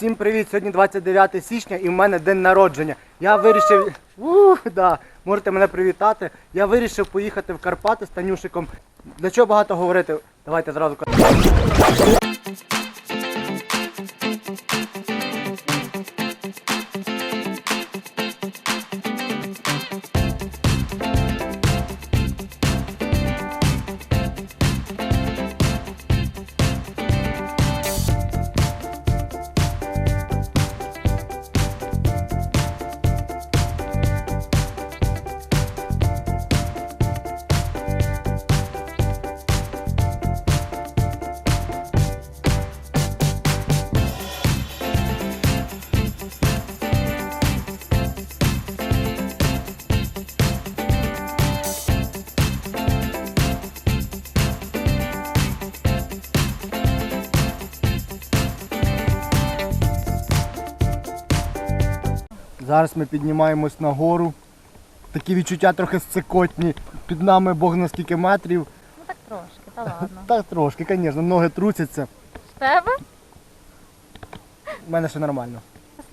Всім привіт! Сьогодні 29 січня і в мене день народження. Я вирішив. Ух, да, можете мене привітати. Я вирішив поїхати в Карпати з Танюшиком. Для чого багато говорити? Давайте зразу Зараз ми піднімаємось на гору. Такі відчуття трохи сцикотні. Під нами Бог на скільки метрів. Ну так трошки, та ладно. Так трошки, звісно, ноги трусяться. В тебе? У мене ще нормально.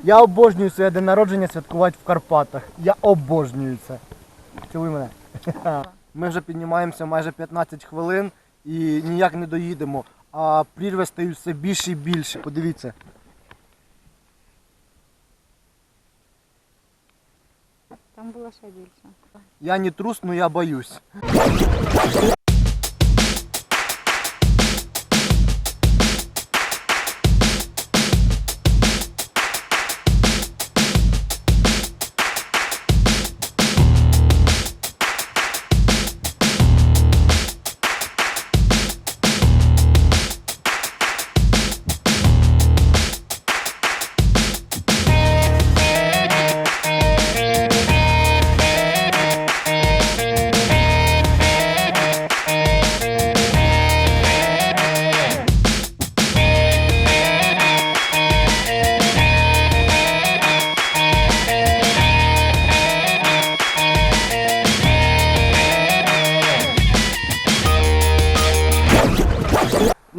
Я обожнюю своє день народження святкувати в Карпатах. Я обожнюю це. Цілуй мене. Ми вже піднімаємося майже 15 хвилин і ніяк не доїдемо. А прірви стають все більше і більше. Подивіться. Там було ще більше. Я не трус, но я боюсь.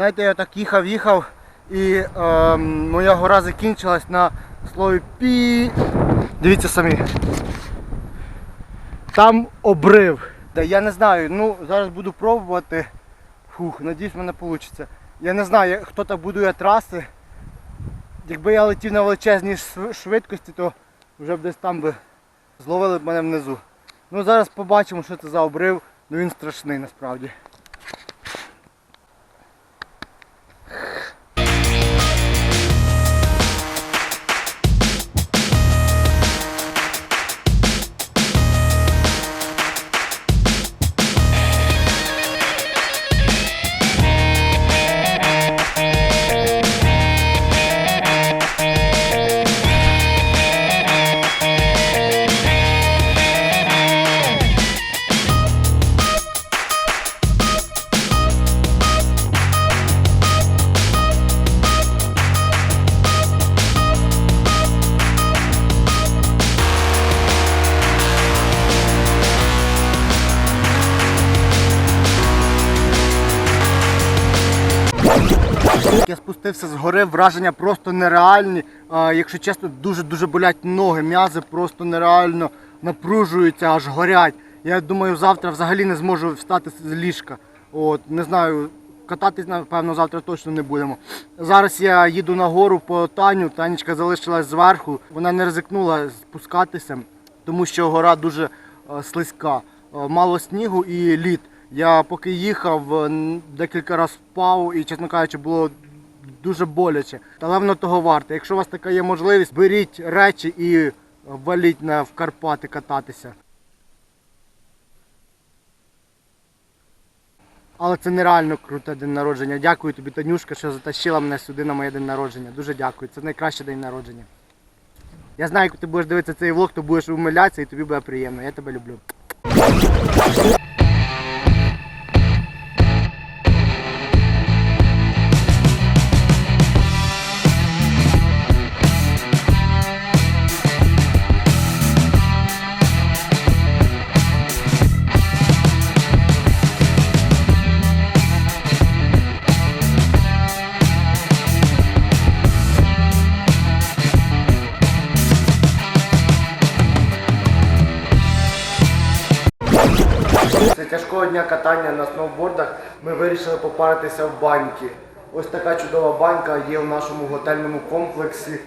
Знаєте, я так їхав, їхав, і е, моя гора закінчилась на слові пі. Дивіться самі. Там обрив. Та я не знаю, ну зараз буду пробувати. Фух, надіюсь, в мене вийде. Я не знаю, хто так будує траси. Якби я летів на величезній швидкості, то вже б десь там би зловили б мене внизу. Ну зараз побачимо, що це за обрив. Ну він страшний насправді. Я спустився з гори, враження просто нереальні. Якщо чесно, дуже-дуже болять ноги, м'язи просто нереально напружуються, аж горять. Я думаю, завтра взагалі не зможу встати з ліжка. От, не знаю, кататись, напевно, завтра точно не будемо. Зараз я їду на гору по Таню, Танечка залишилась зверху. Вона не ризикнула спускатися, тому що гора дуже е, слизька. Е, Мало снігу і лід. Я поки їхав, декілька разів впав і, чесно кажучи, було дуже боляче. Але воно того варте. Якщо у вас така є можливість, беріть речі і валіть на в Карпати кататися. Але це нереально круте день народження. Дякую тобі, Танюшка, що затащила мене сюди на моє день народження. Дуже дякую. Це найкращий день народження. Я знаю, як ти будеш дивитися цей влог, то будеш умилятися і тобі буде приємно. Я тебе люблю. Дня катання на сноубордах ми вирішили попаритися в баньки. Ось така чудова банька є в нашому готельному комплексі.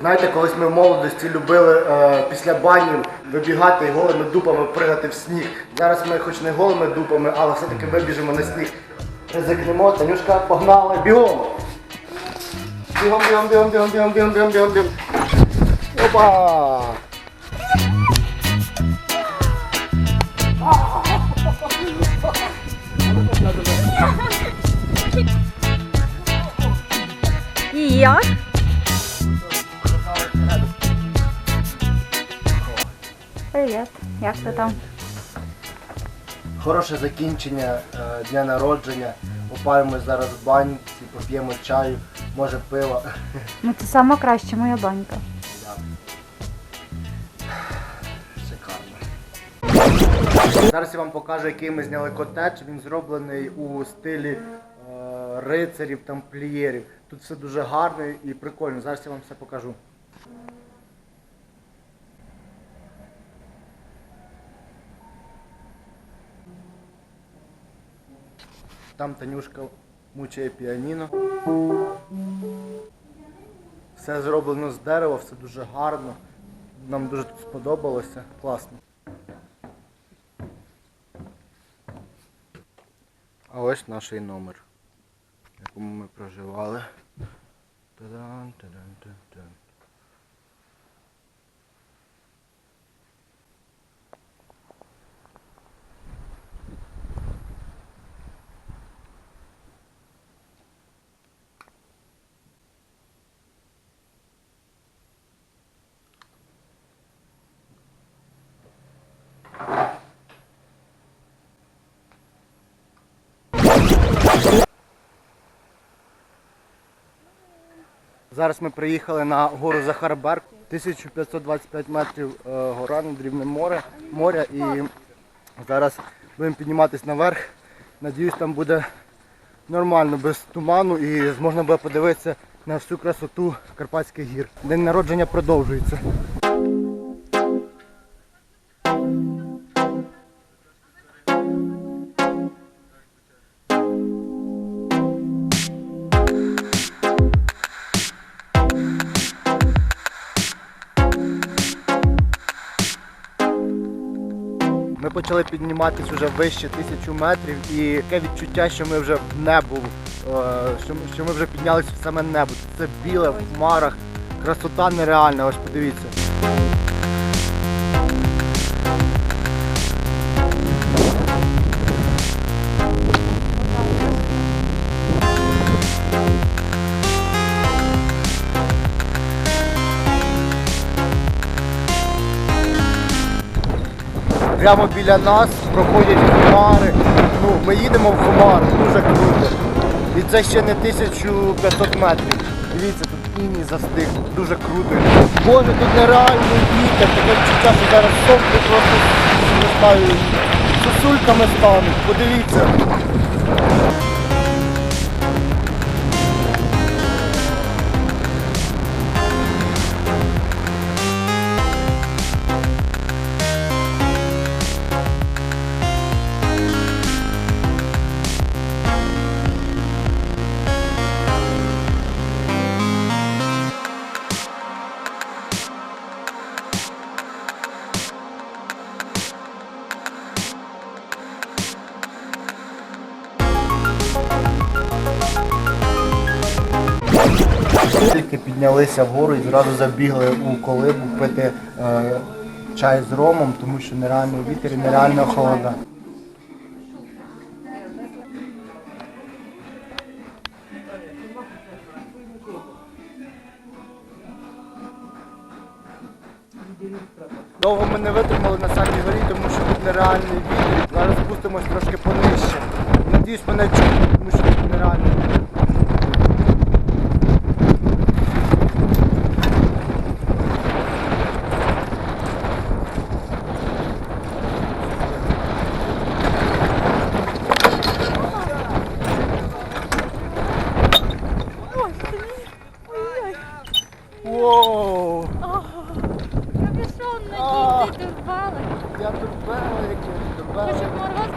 Знаєте, колись ми в молодості любили е, після бані вибігати голими дупами пригати в сніг. Зараз ми хоч не голими дупами, але все-таки вибіжимо на сніг. Ризикнемо, Танюшка, погнали, бігом! Бігом, бігом, бігом, бігом, бігом, бігом, бігом, бігом, бігом. Опа! І як? Привіт. Як ти там? Хороше закінчення е, дня народження. Попаємось зараз в банці, поп'ємо чаю, може пива. Ну це сама краща моя банька. Зараз я вам покажу, який ми зняли котедж. Він зроблений у стилі е, рицарів, тамплієрів. Тут все дуже гарно і прикольно. Зараз я вам все покажу. Там Танюшка мучає піаніно. Все зроблено з дерева, все дуже гарно. Нам дуже тут сподобалося. Класно. А ось наш номер, в якому ми проживали. Та-дан, та-дан, та-дан. Зараз ми приїхали на гору Захарберг, 1525 метрів е, гора над рівнем море, моря і зараз будемо підніматися наверх. Надіюсь, там буде нормально, без туману і зможна буде подивитися на всю красоту Карпатських гір. День народження продовжується. Почали підніматися вже вище тисячу метрів і таке відчуття, що ми вже в небо, е, що, що ми вже піднялися в саме небо. Це біле в хмарах, красота нереальна, ось подивіться. Прямо біля нас проходять хмари. Ну, ми їдемо в хмари, дуже круто. І це ще не 1500 метрів. Дивіться, тут іні застиг, дуже круто. Боже, тут нереальний вітер, таке відчуття, що зараз сопли просто не знаю, сосульками стануть. Подивіться. Тільки піднялися вгору і зразу забігли у колибу пити е, чай з ромом, тому що нереальний вітер і нереальна холода. Довго ми не витримали на самій горі, тому що тут нереальний вітер. Зараз спустимось трошки понижче. Надіюсь, мене чують, тому що тут нереальний вітер. О, Капюшон А. надій, ти впала. я тут великий, тут Хочу великий. мороз.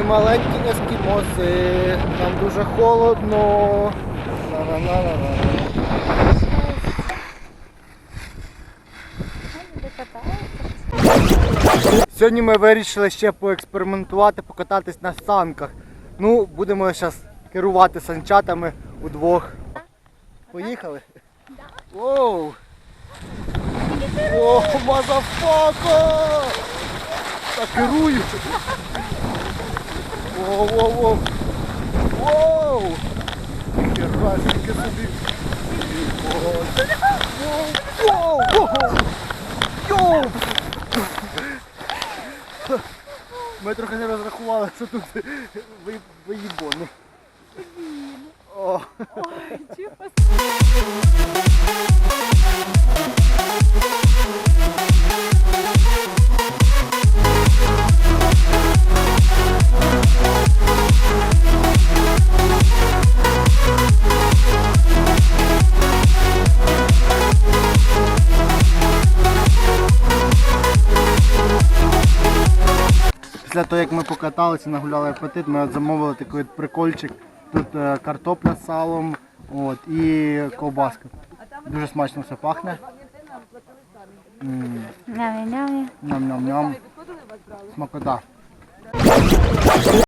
Ми маленькі ескімоси, нам дуже холодно. Сьогодні ми вирішили ще поекспериментувати, покататись на санках. Ну, будемо зараз керувати санчатами удвох. Поїхали? Воу! О, мазафака! Та керую! Воу, воу! Ми трохи не розрахували, що тут ви- виїбони. О, Після того, як ми покаталися, нагуляли апетит, ми от замовили такий от прикольчик. Тут е, картопля з салом от, і ковбаска. Дуже смачно все пахне. М, Ням-ням-ням. Ням-ням-ням. Смакота.